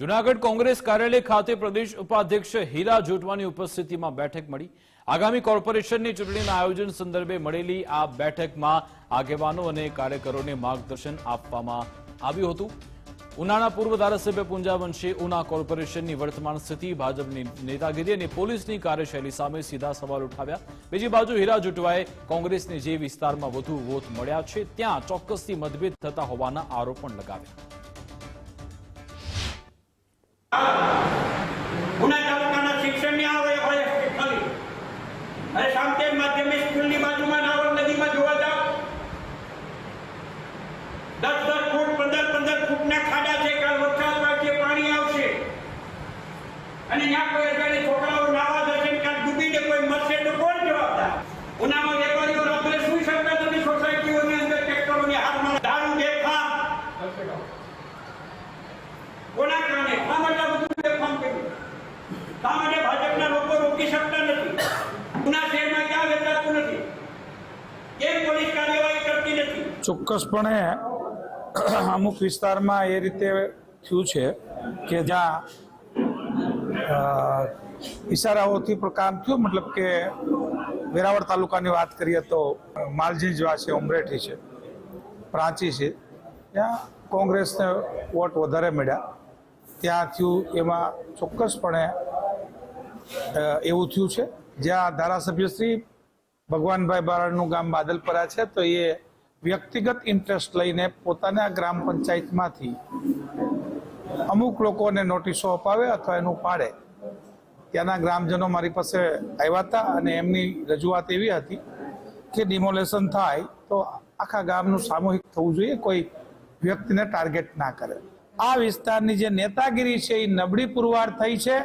જુનાગઢ કોંગ્રેસ કાર્યાલય ખાતે પ્રદેશ ઉપાધ્યક્ષ હીરા જોટવાની ઉપસ્થિતિમાં બેઠક મળી. આગામી કોર્પોરેશનની ચૂંટણીના આયોજન સંદર્ભે મળેલી આ બેઠકમાં આગેવાનો અને કાર્યકરોને માર્ગદર્શન આપવામાં આવ્યું હતું. ઉનાના પૂર્વ ધારાસભ્ય પુંજાવંશી ઉના કોર્પોરેશનની વર્તમાન સ્થિતિ, ભાજપની નેતાગીરી અને પોલીસની કાર્યશૈલી સામે સીધા સવાલ ઉઠાવ્યા. બીજી બાજુ હીરા જુટવાએ કોંગ્રેસને જે વિસ્તારમાં વધુ વોટ મળ્યા છે, ત્યાં ચોક્કસથી મતભેદ થતા હોવાના આરોપ પણ લગાવ્યા. ફૂટના ખાડા છે, કાલ વરસાદ વાગે પાણી આવશે. અને ત્યાં કોઈ અજાણી છોકરાઓ નાવા જશે કાલ ડૂબીને કોઈ મરશે તો કોણ જવાબદાર? ઉનામાં વેપારીઓ રાત્રે સુઈ શકતા નથી, સોસાયટીઓની અંદર ટ્રેક્ટરોની હાથમાં દારૂ બેફામ કોના કારણે? શા માટે આ બધું બેફામ કર્યું? શા માટે ભાજપના લોકો રોકી શકતા નથી? ઉના શહેરમાં ક્યાં વેચાતું નથી? કેમ પોલીસ કાર્યવાહી કરતી નથી? ચોક્કસપણે અમુક વિસ્તારમાં એ રીતે થયું છે કે જ્યાં ઈશારાઓથી પણ કામ થયું, મતલબ કે વેરાવળ તાલુકાની વાત કરીએ તો માલજીજવા છે ઉમરેઠી છે, પ્રાંચી છે. ત્યાં કોંગ્રેસને વોટ વધારે મળ્યા. ત્યાં થયું એમાં ચોક્કસપણે એવું થયું છે. જ્યાં ધારાસભ્યશ્રી ભગવાનભાઈ બારડનું ગામ બાદલપરા છે, તો એ વ્યક્તિગત ઇન્ટરેસ્ટ લઈને પોતાના ગ્રામ પંચાયતમાંથી અમુક લોકોને નોટિસો અપાવે અથવા એનું પાડે. ત્યાંના ગ્રામજનો મારી પાસે આવ્યા હતા અને એમની રજૂઆત એવી હતી કે ડિમોલેશન થાય તો આખા ગામનું સામૂહિક થવું જોઈએ, કોઈ વ્યક્તિને ટાર્ગેટ ના કરે. આ વિસ્તારની જે નેતાગીરી છે એ નબળી પુરવાર થઈ છે.